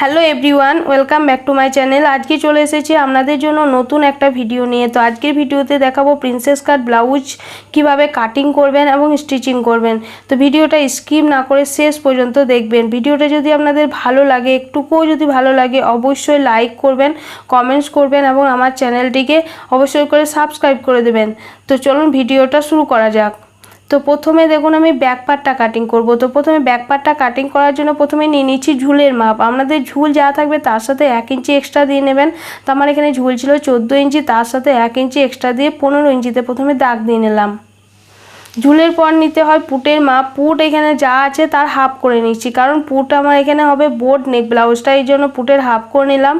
Hello everyone, welcome back to my channel. আজকে চলে এসেছি আপনাদের জন্য নতুন একটা ভিডিও নিয়ে। তো আজকের ভিডিওতে দেখাবো প্রিন্সেস কাট ব্লাউজ কীভাবে কাটিং করবেন এবং স্টিচিং করবেন। তো ভিডিওটা স্কিপ না করে শেষ পর্যন্ত দেখবেন। ভিডিওটা যদি আপনাদের ভালো লাগে, একটুকুও যদি ভালো লাগে, অবশ্যই লাইক করবেন কমেন্টস করবেন এবং আমার চ্যানেলটিকে অবশ্যই করে সাবস্ক্রাইব করে দেবেন। তো চলুন ভিডিওটা শুরু করা যাক। তো প্রথমে দেখুন আমি ব্যাক পার্টটা কাটিং করব। তো প্রথমে ব্যাক পার্টটা কাটিং করার জন্য প্রথমে নিয়ে নিচ্ছি ঝুলের মাপ। আপনাদের ঝুল যা থাকবে তার সাথে এক ইঞ্চি এক্সট্রা দিয়ে নেবেন। তো আমার এখানে ঝুল ছিল চোদ্দ ইঞ্চি তার সাথে এক ইঞ্চি এক্সট্রা দিয়ে পনেরো ইঞ্চিতে প্রথমে দাগ দিয়ে নিলাম। ঝুলের পর নিতে হয় পুটের মাপ। পুট এখানে যা আছে তার হাফ করে নিচ্ছি। কারণ পুট আমার এখানে হবে বোর্ড নেক ব্লাউজটা এই জন্য পুটের হাফ করে নিলাম।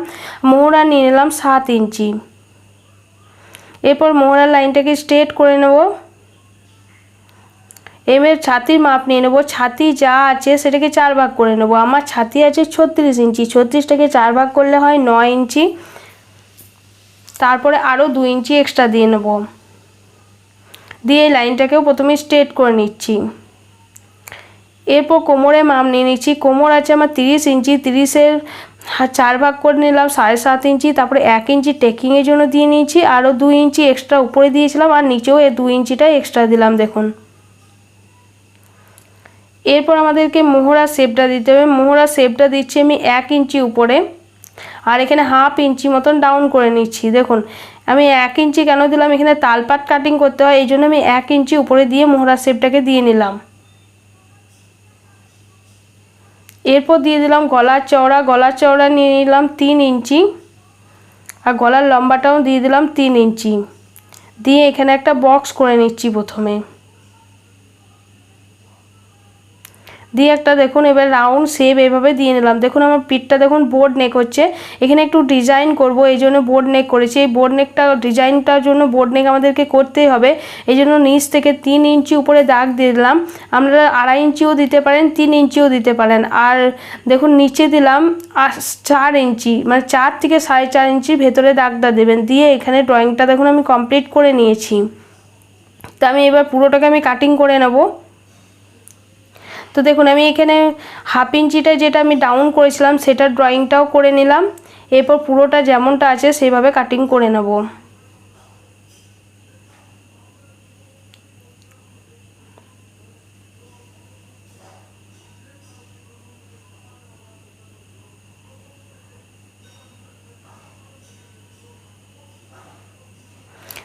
মোহরা নিয়ে নিলাম সাত ইঞ্চি এরপর মোহরার লাইনটাকে স্ট্রেট করে নেব। এবার ছাতির মাপ নিয়ে নেব। ছাতি যা আছে সেটাকে চার ভাগ করে নেব। আমার ছাতি আছে ছত্রিশ ইঞ্চি। ছত্রিশটাকে চার ভাগ করলে হয় নয় ইঞ্চি। তারপরে আরও দু ইঞ্চি এক্সট্রা দিয়ে নেব। দিয়ে এই লাইনটাকেও প্রথমে স্ট্রেট করে নিচ্ছি। এরপর কোমরে মাপ নিয়ে নিচ্ছি। কোমর আছে আমার তিরিশ ইঞ্চি। তিরিশের চার ভাগ করে নিলাম, সাড়ে সাত ইঞ্চি। তারপরে এক ইঞ্চি টেকিংয়ের জন্য দিয়ে নিয়েছি। আরও দুই ইঞ্চি এক্সট্রা উপরে দিয়েছিলাম। আর নিচেও এই দু ইঞ্চিটাই এক্সট্রা দিলাম, দেখুন। এরপর আমাদেরকে মোহরা শেপটা দিতে হবে। মোহরা শেপটা দিচ্ছি আমি এক ইঞ্চি উপরে। আর এখানে হাফ ইঞ্চি মতন ডাউন করে নিচ্ছি। দেখুন, আমি এক ইঞ্চি কেন দিলাম? এখানে তালপাট কাটিং করতে হয়, এই জন্য আমি এক ইঞ্চি উপরে দিয়ে মোহরা শেপটাকে দিয়ে নিলাম। এরপর দিয়ে দিলাম গলার চওড়া। গলার চওড়া নিয়ে নিলাম তিন ইঞ্চি। আর গলার লম্বাটাও দিয়ে দিলাম তিন ইঞ্চি। দিয়ে এখানে একটা বক্স করে নিচ্ছি প্রথমে। দিয়ে একটা দেখুন, এবার রাউন্ড শেপ এভাবে দিয়ে নিলাম। দেখুন আমার পিঠটা দেখুন বোর্ড নেক হচ্ছে। এখানে একটু ডিজাইন করব, এই জন্য বোর্ড নেক করেছি। এই বোর্ড নেকটা ডিজাইনটার জন্য বোর্ড নেক আমাদেরকে করতেই হবে। এই জন্য নিচ থেকে তিন ইঞ্চি উপরে দাগ দিয়ে দিলাম। আপনারা আড়াই ইঞ্চিও দিতে পারেন, তিন ইঞ্চিও দিতে পারেন। আর দেখুন, নিচে দিলাম চার ইঞ্চি মানে চার থেকে সাড়ে চার ইঞ্চি ভেতরে দাগটা দেবেন। দিয়ে এখানে ড্রয়িংটা দেখুন আমি কমপ্লিট করে নিয়েছি। তো আমি এবার পুরোটাকে আমি কাটিং করে নেব। তো দেখুন, আমি এখানে হাফ ইঞ্চিটা যেটা আমি ডাউন করেছিলাম সেটা ড্রয়িংটাও করে নিলাম। এরপর পুরোটা যেমনটা আছে সেভাবে কাটিং করে নেব।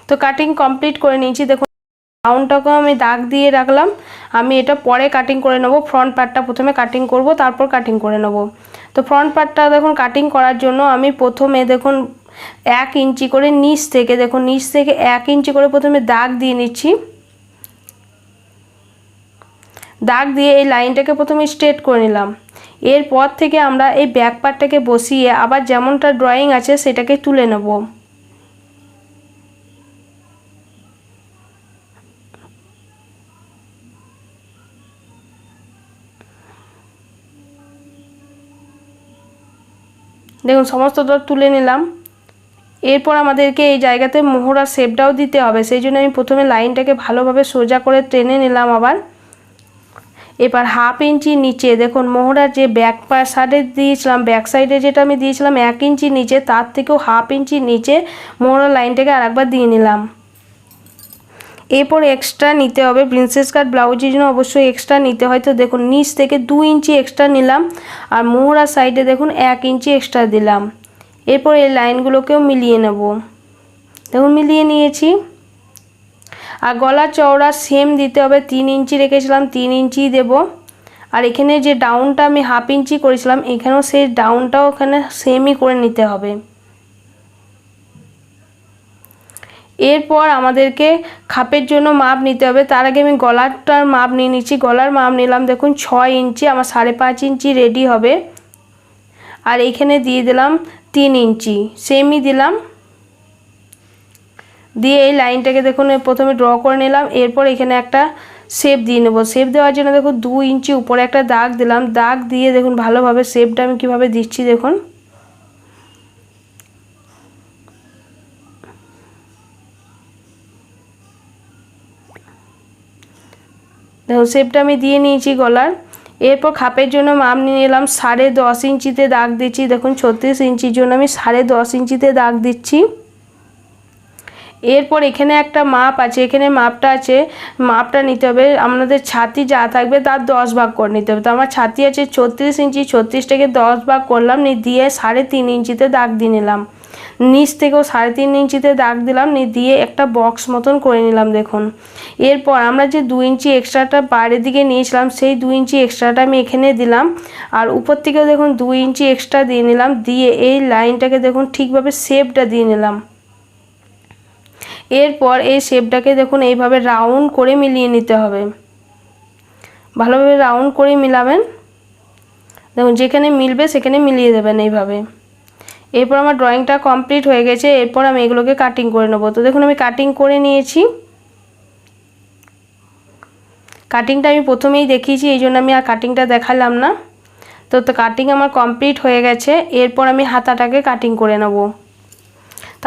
তো কাটিং কমপ্লিট করে নিয়েছি। দেখুন রাউন্ডটাকেও আমি দাগ দিয়ে রাখলাম। আমি এটা পরে কাটিং করে নেব। ফ্রন্ট পার্টটা প্রথমে কাটিং করব, তারপর কাটিং করে নেব। তো ফ্রন্ট পার্টটা দেখুন কাটিং করার জন্য আমি প্রথমে দেখুন এক ইঞ্চি করে নিচ থেকে, দেখুন নিচ থেকে এক ইঞ্চি করে প্রথমে দাগ দিয়ে নিচ্ছি। দাগ দিয়ে এই লাইনটাকে প্রথমে স্ট্রেট করে নিলাম। এরপর থেকে আমরা এই ব্যাক পার্টটাকে বসিয়ে আবার যেমনটা ড্রয়িং আছে, সেটাকে তুলে নেব। দেখুন, সমস্ত দর তুলে নিলাম। এরপর আমাদেরকে এই জায়গাতে মোহরা শেপটাও দিতে হবে। সেই জন্য আমি প্রথমে লাইনটাকে ভালোভাবে সোজা করে টেনে নিলাম আবার। এবার হাফ ইঞ্চি নিচে, দেখুন, মোহরার যে ব্যাক সাইডে দিয়েছিলাম ব্যাক সাইডে যেটা আমি দিয়েছিলাম এক ইঞ্চি নিচে, তার থেকেও হাফ ইঞ্চি নিচে মোহরার লাইনটাকে আরেকবার দিয়ে নিলাম। এরপর এক্সট্রা নিতে হবে। প্রিন্সেস কাট ব্লাউজের জন্য অবশ্যই এক্সট্রা নিতে হয়। তো দেখুন, নিচ থেকে দু ইঞ্চি এক্সট্রা নিলাম। আর মোহরার সাইডে দেখুন, এক ইঞ্চি এক্সট্রা দিলাম। এরপর এই লাইনগুলোকেও মিলিয়ে নেব। দেখুন, মিলিয়ে নিয়েছি। আর গলা চওড়া সেম দিতে হবে। তিন ইঞ্চি রেখেছিলাম, তিন ইঞ্চি দেব। আর এখানে যে ডাউনটা আমি হাফ ইঞ্চি করেছিলাম, এখানেও সেই ডাউনটাও ওখানে সেমই করে নিতে হবে। এরপর আমাদেরকে খাপের জন্য মাপ নিতে হবে। তার আগে আমি গলারটার মাপ নিয়ে নিচ্ছি। গলার মাপ নিলাম, দেখুন, ছয় ইঞ্চি, আমার সাড়ে পাঁচ ইঞ্চি রেডি হবে। আর এইখানে দিয়ে দিলাম তিন ইঞ্চি। সেমই দিলাম। দিয়ে এই লাইনটাকে দেখুন প্রথমে ড্র করে নিলাম। এরপর এখানে একটা শেপ দিয়ে নেব। শেপ দেওয়ার জন্য দেখুন, দু ইঞ্চি উপরে একটা দাগ দিলাম। দাগ দিয়ে দেখুন, ভালোভাবে শেপটা আমি কীভাবে দিচ্ছি দেখুন। দেখো শেপটা আমি দিয়ে নিয়েছি গলার। এরপর খাপের জন্য মাপ নিয়ে নিলাম, সাড়ে দশ ইঞ্চিতে দাগ দিচ্ছি। দেখুন, ছত্রিশ ইঞ্চির জন্য আমি সাড়ে দশ ইঞ্চিতে দাগ দিচ্ছি। এরপর এখানে একটা মাপ আছে, এখানে মাপটা আছে, মাপটা নিতে হবে। আপনাদের ছাতি যা থাকবে তার দশ ভাগ করে নিতে হবে। তো আমার ছাতি আছে ছত্রিশ ইঞ্চি, ছত্রিশটাকে দশ ভাগ করলাম, নিয়ে দিয়ে সাড়ে তিন ইঞ্চিতে দাগ দিয়ে নিলাম। নিচ থেকেও সাড়ে তিন ইঞ্চিতে দাগ দিলাম দিয়ে একটা বক্স মতন করে নিলাম, দেখুন। এরপর আমরা যে দু ইঞ্চি এক্সট্রাটা বাইরের দিকে নিয়েছিলাম, সেই দু ইঞ্চি এক্সট্রাটা আমি এখানে দিলাম। আর উপর থেকেও দেখুন দু ইঞ্চি এক্সট্রা দিয়ে নিলাম, দিয়ে এই লাইনটাকে দেখুন ঠিকভাবে শেপটা দিয়ে নিলাম। এরপর এই শেপটাকে দেখুন এইভাবে রাউন্ড করে মিলিয়ে নিতে হবে। ভালোভাবে রাউন্ড করে মিলাবেন। দেখুন, যেখানে মিলবে সেখানে মিলিয়ে দেবেন এইভাবে। এরপর আমার ড্রয়িংটা কমপ্লিট হয়ে গেছে, এরপর আমি এগুলোকে কাটিং করে নেব। তো দেখুন, আমি কাটিং করে নিয়েছি। কাটিংটা আমি প্রথমেই দেখিয়েছি, এই জন্য আমি আর কাটিংটা দেখালাম না। তো তো কাটিং আমার কমপ্লিট হয়ে গেছে, এরপর আমি হাতাটাকে কাটিং করে নেব।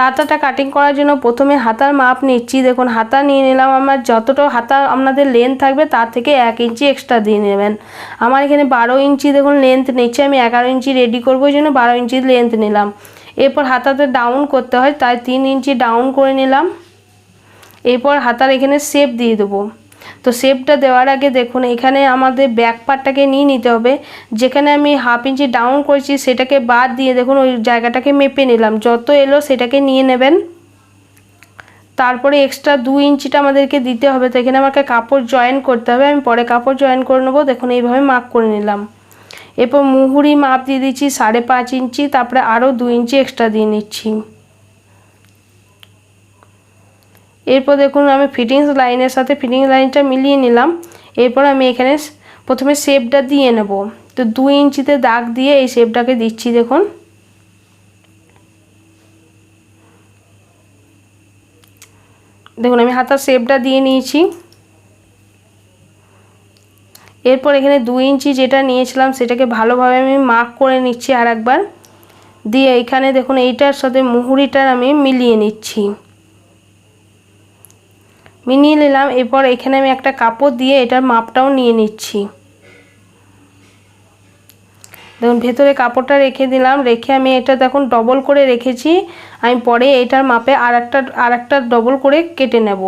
হাতাটা কাটিং করার জন্য প্রথমে হাতার মাপ নিচ্ছি। দেখুন, হাতা নিয়ে নিলাম আমার যতটা হাতা আপনাদের লেন্থ থাকবে, তার থেকে এক ইঞ্চি এক্সট্রা দিয়ে নেবেন। আমার এখানে বারো ইঞ্চি, দেখুন লেন্থ নিচ্ছে। আমি এগারো ইঞ্চি রেডি করব ওই জন্য বারো ইঞ্চি লেন্থ নিলাম। এরপর হাতাতে ডাউন করতে হয়, তাই তিন ইঞ্চি ডাউন করে নিলাম। এরপর হাতার এখানে শেপ দিয়ে দেবো। তো শেপটা দেওয়ার আগে দেখুন, এখানে আমাদের ব্যাক পার্টটাকে নিয়ে নিতে হবে। যেখানে আমি হাফ ইঞ্চি ডাউন করেছি, সেটাকে বাদ দিয়ে দেখুন, ওই জায়গাটাকে মেপে নিলাম। যত এলো, সেটাকে নিয়ে নেবেন। তারপরে এক্সট্রা দু ইঞ্চিটা আমাদেরকে দিতে হবে। তো এখানে আমাকে কাপড় জয়েন করতে হবে। আমি পরে কাপড় জয়েন করে নেব। দেখুন, এইভাবে মাপ করে নিলাম। এরপর মুহুরি মাপ দিয়ে দিচ্ছি সাড়ে পাঁচ ইঞ্চি তারপরে আরও দু ইঞ্চি এক্সট্রা দিয়ে নিচ্ছি। এরপর দেখুন আমি ফিটিংস লাইনের সাথে ফিটিংস লাইনটা মিলিয়ে নিলাম। এরপর আমি এখানে প্রথমে শেপটা দিয়ে নেব। তো দু ইঞ্চিতে দাগ দিয়ে এই শেপটাকে দিচ্ছি দেখুন। দেখুন আমি হাতার শেপটা দিয়ে নিয়েছি। এরপর এখানে দু ইঞ্চি যেটা নিয়েছিলাম সেটাকে ভালোভাবে আমি মার্ক করে নিচ্ছি আর একবার দিয়ে এখানে দেখুন এইটার সাথে মুহুরিটার আমি মিলিয়ে নিচ্ছি। মিনিয়ে নিলাম, এরপর এখানে আমি একটা কাপড় দিয়ে এটার মাপটাও নিয়ে নিচ্ছি। দেখুন, ভেতরে কাপড়টা রেখে দিলাম, রেখে আমি এটা দেখুন ডবল করে রেখেছি। আমি পরে এটার মাপে আর একটা আর একটা ডবল করে কেটে নেব।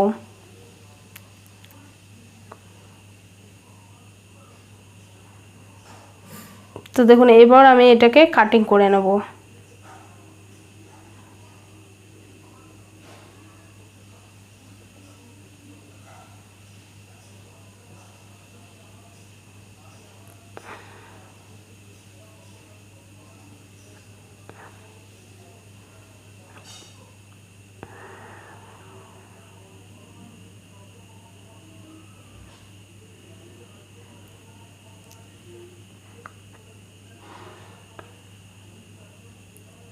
তো দেখুন, এবার আমি এটাকে কাটিং করে নেব।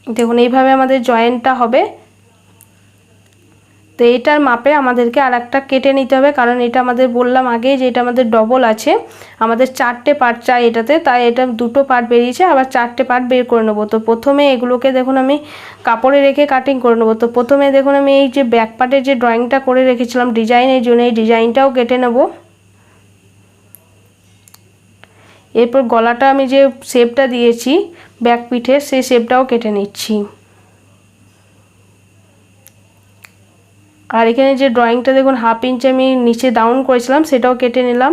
দেখুন, এইভাবে আমাদের জয়েন্টটা হবে। তো এটার মাপে আমাদেরকে আর একটা কেটে নিতে হবে, কারণ এটা আমাদের বললাম আগে যে এটা আমাদের ডবল আছে। আমাদের চারটে পার্ট চাই এটাতে, তাই এটা দুটো পার্ট বেরিয়েছে, আবার চারটে পার্ট বের করে নেব। তো প্রথমে এগুলোকে দেখুন, আমি কাপড়ে রেখে কাটিং করে নেব। তো প্রথমে দেখুন, আমি এই যে ব্যাক পার্টের যে ড্রয়িংটা করে রেখেছিলাম ডিজাইনের জন্য, এই ডিজাইনটাও কেটে নেব। এরপর গলাটা আমি যে শেপটা দিয়েছি ব্যাক পিঠে, সেই শেপটাও কেটে নিচ্ছি। আর এখানে যে ড্রয়িংটা দেখুন হাফ ইঞ্চ আমি নিচে ডাউন করেছিলাম, সেটাও কেটে নিলাম।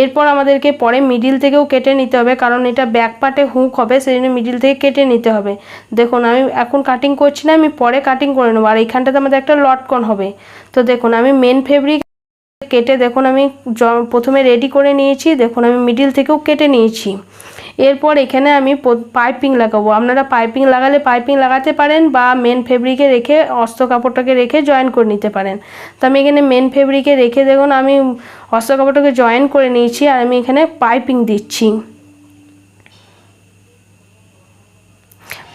এরপর আমাদেরকে পরে মিডিল থেকেও কেটে নিতে হবে, কারণ এটা ব্যাক পার্টে হুক হবে, সেই জন্য মিডিল থেকে কেটে নিতে হবে। দেখুন, আমি এখন কাটিং করছি না, আমি পরে কাটিং করে নেব। আর এইখানটাতে আমাদের একটা লটকন হবে। তো দেখুন, আমি মেন ফেব্রিক কেটে দেখুন আমি প্রথমে রেডি করে নিয়েছি, দেখুন আমি মিডিল থেকেও কেটে নিয়েছি। এরপর এখানে আমি পাইপিং লাগাবো। আপনারা পাইপিং লাগালে পাইপিং লাগাতে পারেন বা মেন ফেব্রিকে রেখে অস্ত্র কাপড়টাকে রেখে জয়েন করে নিতে পারেন। তো আমি এখানে মেন ফেব্রিকে রেখে দেখুন আমি অস্ত্র কাপড়টাকে জয়েন করে নিয়েছি আর আমি এখানে পাইপিং দিচ্ছি।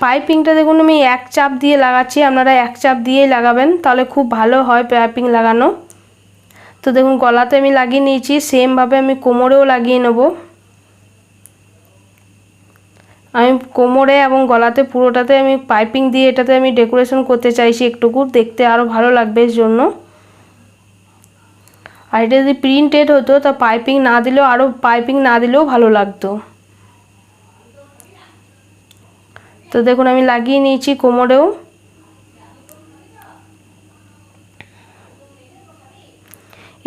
পাইপিংটা দেখুন আমি এক চাপ দিয়ে লাগাচ্ছি, আপনারা এক চাপ দিয়েই লাগাবেন, তাহলে খুব ভালো হয় পাইপিং লাগানো। তো দেখুন, গলাতে আমি লাগিয়ে নিয়েছি। সেমভাবে আমি কোমরেও লাগিয়ে নেব। আমি কোমরে এবং গলাতে পুরোটাতে আমি পাইপিং দিয়ে এটাতে আমি ডেকোরেশন করতে চাইছি একটুকু। দেখতে আরও ভালো লাগবে এর জন্য। আর এটা যদি প্রিন্টেড হতো, তা পাইপিং না দিলেও আরও পাইপিং না দিলেও ভালো লাগতো। তো দেখুন, আমি লাগিয়ে নিয়েছি কোমরেও।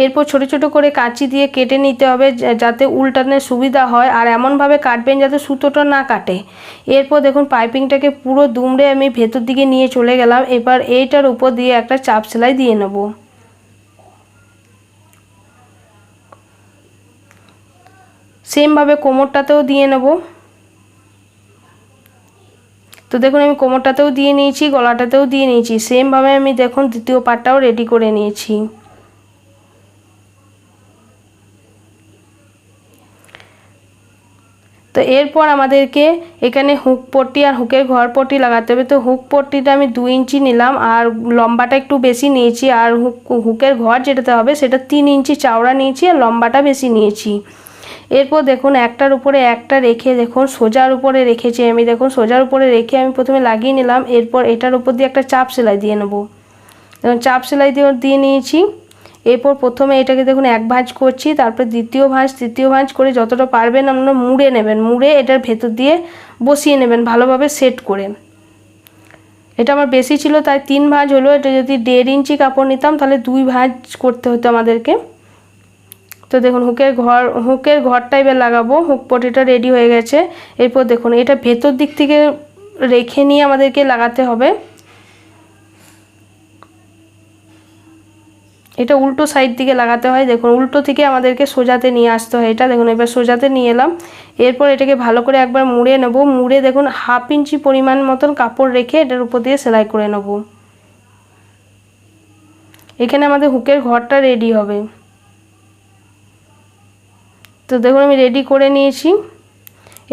এরপর ছোট ছোট করে কাঁচি দিয়ে কেটে নিতে হবে যাতে উল্টানে সুবিধা হয় আর এমনভাবে কাটবেন যাতে সুতোটা না কাটে। এরপর দেখুন পাইপিংটাকে পুরো দুমড়ে আমি ভেতর দিকে নিয়ে চলে গেলাম। এবার এইটার উপর দিয়ে একটা চাপ সেলাই দিয়ে নেব। সেমভাবে কোমরটাতেও দিয়ে নেব। তো দেখুন আমি কোমরটাতেও দিয়ে নিয়েছি, গলাটাতেও দিয়ে নিয়েছি। সেমভাবে আমি দেখুন দ্বিতীয় পার্টটাও রেডি করে নিয়েছি। তো এরপর আমাদেরকে এখানে হুক পট্টি আর হুকের ঘর পট্টি লাগাতে হবে। তো হুক পট্টিটা আমি দু ইঞ্চি নিলাম আর লম্বাটা একটু বেশি নিয়েছি আর হুক, হুকের ঘর যেটাতে হবে সেটা তিন ইঞ্চি চওড়া নিয়েছি আর লম্বাটা বেশি নিয়েছি। এরপর দেখুন একটার উপরে একটা রেখে দেখুন সোজার উপরে রেখেছি আমি। দেখুন সোজার উপরে রেখে আমি প্রথমে লাগিয়ে নিলাম। এরপর এটার উপর দিয়ে একটা চাপ সেলাই দিয়ে নেব। দেখুন চাপ সেলাই দিয়ে দিয়ে নিয়েছি। এরপর প্রথমে এটাকে দেখুন এক ভাঁজ করছি, তারপর দ্বিতীয় ভাঁজ, তৃতীয় ভাঁজ করে যতটা পারবেন আপনারা মুড়ে নেবেন। মুড়ে এটার ভেতর দিয়ে বসিয়ে নেবেন ভালোভাবে সেট করে। এটা আমার বেশি ছিল, তাই তিন ভাঁজ হলো। এটা যদি দেড় ইঞ্চি কাপড় নিতাম, তাহলে দুই ভাঁজ করতে হতো আমাদেরকে। তো দেখুন, হুকের ঘর, হুকের ঘরটা এবার লাগাবো। হুক পটিটা রেডি হয়ে গেছে। এরপর দেখুন, এটা ভেতর দিক থেকে রেখে নিয়ে আমাদেরকে লাগাতে হবে। এটা উল্টো সাইড দিকে লাগাতে হয়। দেখুন, উল্টো থেকে আমাদেরকে সোজাতে নিয়ে আসতে হয় এটা। দেখুন, এবার সোজাতে নিয়ে এলাম। এরপর এটাকে ভালো করে একবার মুড়ে নেব। মুড়ে দেখুন হাফ ইঞ্চি পরিমাণ মতন কাপড় রেখে এটার উপর দিয়ে সেলাই করে নেব। এখানে আমাদের হুকের ঘরটা রেডি হবে। তো দেখুন, আমি রেডি করে নিয়েছি।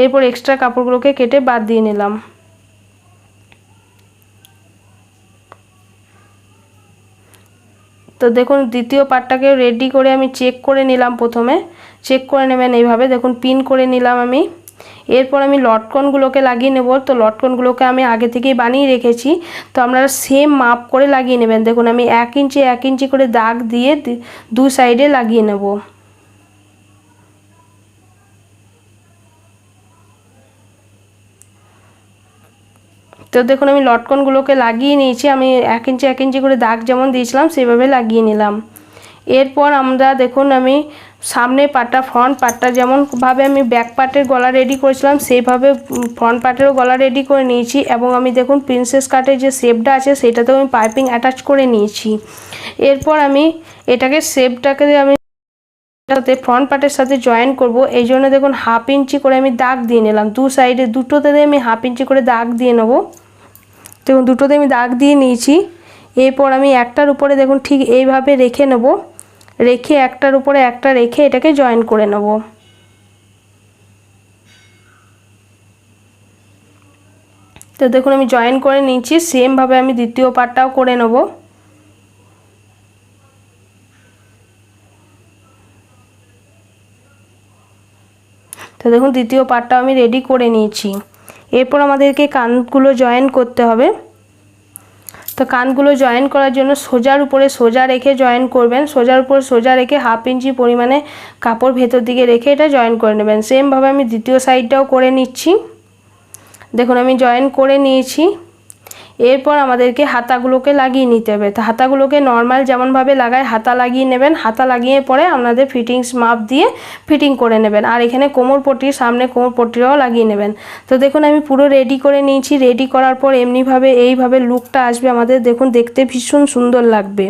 এরপর এক্সট্রা কাপড়গুলোকে কেটে বাদ দিয়ে নিলাম। তো দেখুন, দ্বিতীয় পার্টটাকেও রেডি করে আমি চেক করে নিলাম প্রথমে। চেক করে নেবেন এইভাবে। দেখুন পিন করে নিলাম আমি। এরপর আমি লটকনগুলোকে লাগিয়ে নেব। তো লটকনগুলোকে আমি আগে থেকেই বানিয়ে রেখেছি। তো আপনারা সেম মাপ করে লাগিয়ে নেবেন। দেখুন, আমি এক ইঞ্চি এক ইঞ্চি করে দাগ দিয়ে দু সাইডে লাগিয়ে নেব। তো দেখুন, আমি লটকনগুলোকে লাগিয়ে নিয়েছি। আমি এক ইঞ্চি এক ইঞ্চি করে দাগ যেমন দিয়েছিলাম, সেভাবে লাগিয়ে নিলাম। এরপর আমরা দেখুন, আমি সামনে পাটটা ফ্রন্ট পাটটা যেমনভাবে আমি ব্যাক পার্টের গলা রেডি করেছিলাম সেইভাবে ফ্রন্ট পার্টেরও গলা রেডি করে নিয়েছি এবং আমি দেখুন প্রিন্সেস কাটের যে শেপটা আছে, সেটাতেও আমি পাইপিং অ্যাটাচ করে নিয়েছি। এরপর আমি এটাকে শেপটাকে আমি সাথে ফ্রন্ট পার্টের সাথে জয়েন করব, এই জন্য দেখুন হাফ ইঞ্চি করে আমি দাগ দিয়ে নিলাম। দু সাইডে দুটোতে আমি হাফ ইঞ্চি করে দাগ দিয়ে নেব। দেখুন, দুটোতে আমি দাগ দিয়ে নিয়েছি। এরপর আমি একটার উপরে দেখুন ঠিক এইভাবে রেখে নেব। রেখে একটার উপরে একটা রেখে এটাকে জয়েন করে নেব। তো দেখুন আমি জয়েন করে নিয়েছি সেমভাবে আমি দ্বিতীয় পার্টটাও করে নেব। তো দেখুন, দ্বিতীয় পার্টটাও আমি রেডি করে নিয়েছি। এরপর আমাদেরকে কানগুলো জয়েন করতে হবে। তো কানগুলো জয়েন করার জন্য সোজার উপরে সোজা রেখে জয়েন করবেন। সোজার উপর সোজা রেখে হাফ ইঞ্চি পরিমাণে কাপড় ভেতর দিকে রেখে এটা জয়েন করে নেবেন। সেমভাবে আমি দ্বিতীয় সাইডটাও করে নিচ্ছি। দেখুন, আমি জয়েন করে নিয়েছি। এরপর আমাদেরকে হাতাগুলোকে লাগিয়ে নিতে হবে। তো হাতাগুলোকে নর্মাল যেমনভাবে লাগায়, হাতা লাগিয়ে নেবেন। হাতা লাগিয়ে পরে আপনাদের ফিটিংস মাপ দিয়ে ফিটিং করে নেবেন। আর এখানে কোমর পট্টির সামনে কোমর পট্টিটাও লাগিয়ে নেবেন। তো দেখুন, আমি পুরো রেডি করে নিয়েছি। রেডি করার পর এমনিভাবে এইভাবে লুকটা আসবে আমাদের। দেখুন, দেখতে ভীষণ সুন্দর লাগবে।